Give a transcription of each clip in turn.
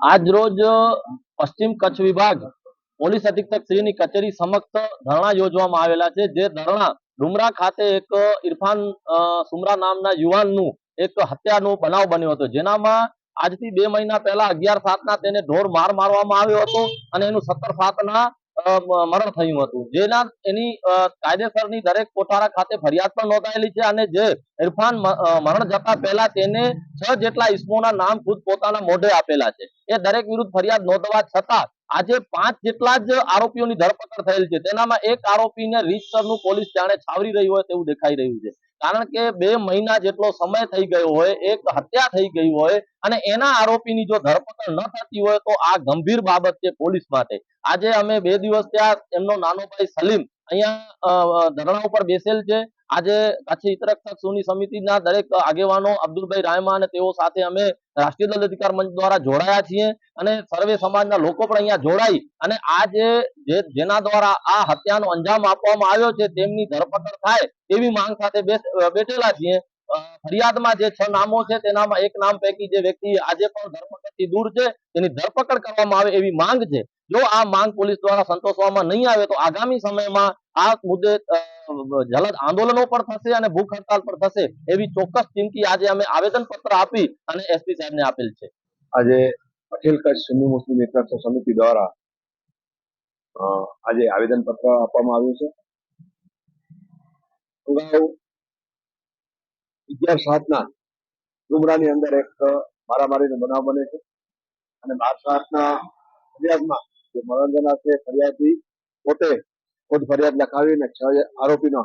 આજ રોજ પશ્ચિમ કચ્છ વિભાગ પોલીસ અધિક્ષક શ્રીની કચેરી સમક્ષ ધરણા યોજવામાં આવેલા છે. જે ધરણા ડુમરા ખાતે એક ઇરફાન સુમરા નામના યુવાનનું એક હત્યાનો બનાવ બન્યો હતો. જેનામાં આજથી બે મહિના પહેલા અગિયાર સાતના તેને ઢોર માર મારવામાં આવ્યો હતો અને એનું સત્તર સાતના મરણ થયું હતું. જેના એની કાયદેસરની દરેક કોઠારા ખાતે ફરિયાદ પણ નોંધાયેલી છે અને જે ઇરફાન મરણ જતા પહેલા તેને છ જેટલા ઇસમોના નામ ખુદ પોતાના મોઢે આપેલા છે. એ દરેક વિરુદ્ધ ફરિયાદ નોંધવા છતાં આજે પાંચ જેટલા જ આરોપીઓની ધરપકડ થયેલ છે. તેનામાં એક આરોપીને રીતસરનું પોલીસ જાણે છાવરી રહી હોય તેવું દેખાઈ રહ્યું છે. કારણ કે બે મહિના જેટલો સમય થઈ ગયો હોય, એક હત્યા થઈ ગઈ હોય અને એના આરોપીની જો ધરપકડ ન થતી હોય તો આ ગંભીર બાબત છે પોલીસ માટે. આજે અમે બે દિવસ ત્યાં એમનો નાનો ભાઈ સલીમ અહીંયા ધરણા ઉપર બેસેલ છે. આજે કચ્છ હિતરક્ષક સમિતિના દરેક આગેવાનો અબ્દુલભાઈ રાયમા અને તેઓ સાથે અમે રાષ્ટ્રીય દલિત અધિકાર મંચ દ્વારા જોડાયા છીએ અને સર્વે સમાજના લોકો પણ અહીંયા જોડાઈ અને આ જે જે- જેના દ્વારા આ હત્યાનો અંજામ આપવામાં આવ્યો છે તેમની ધરપકડ થાય એવી માંગ સાથે બેઠેલા છીએ. ફરિયાદમાં જે છ નામો છે તેનામાં એક નામ પૈકી જે વ્યક્તિ આજે પણ ધરપકડથી દૂર છે તેની ધરપકડ કરવામાં આવે એવી માંગ છે. જો આ માંગ પોલીસ દ્વારા સંતોષવામાં નહીં આવે તો આગામી સમયમાં આ મુદ્દે જલદ આંદોલનો પણ થશે અને ભૂખ હડતાલ પણ થશે એવી ચોક્કસ ચીમકી આજે અમે આવેદન પત્ર આપી અને એસપી સાહેબને આપેલ છે. આજે પટેલ કચ્છ હિન્દુ મુસ્લિમ એકતા સમિતિ દ્વારા આજે આવેદન પત્ર આપવામાં આવ્યું છે. અગિયાર સાતના ડુમરાની અંદર એક મારામારીનો બનાવ બને છે અને બાર સાતના ફરિયાદમાં જે મરણજના છે ફરિયાદી પોતે ખુદ ફરિયાદ લખાવીને છ આરોપીનો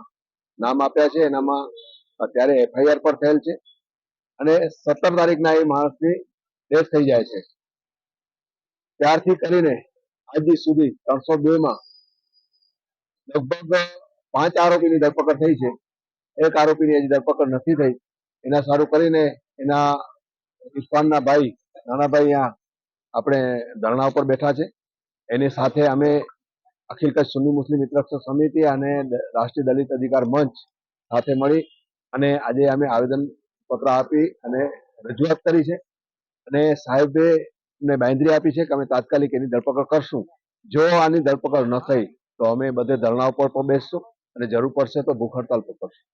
નામ આપ્યા છે. એનામાં અત્યારે એફઆઈઆર પણ થયેલ છે અને સત્તર તારીખના એ માણસની ડેથ થઈ જાય છે. ત્યારથી કરીને આજ સુધી ત્રણસો બે માં લગભગ પાંચ આરોપીની ધરપકડ થઈ છે. એક આરોપીની હજી ધરપકડ નથી થઈ. એના સારું કરીને એના ઇરફાનના ભાઈ નાનાભાઈ અહીંયા આપણે ધરણા ઉપર બેઠા છે. એની સાથે અમે અખિલ કચ્છ સુન્ની મુસ્લિમ મિત્રક્ષ સમિતિ અને રાષ્ટ્રીય દલિત અધિકાર મંચ સાથે મળી અને આજે અમે આવેદન પત્ર આપી અને રજૂઆત કરી છે. અને સાહેબે ને બાંધરી આપી છે કે અમે તાત્કાલિક એની ધરપકડ કરશું. જો આની ધરપકડ ન થઈ તો અમે બધે ધરણા ઉપર પણ બેસશું અને જરૂર પડશે તો ભૂખ હડતાલ પર કરશું.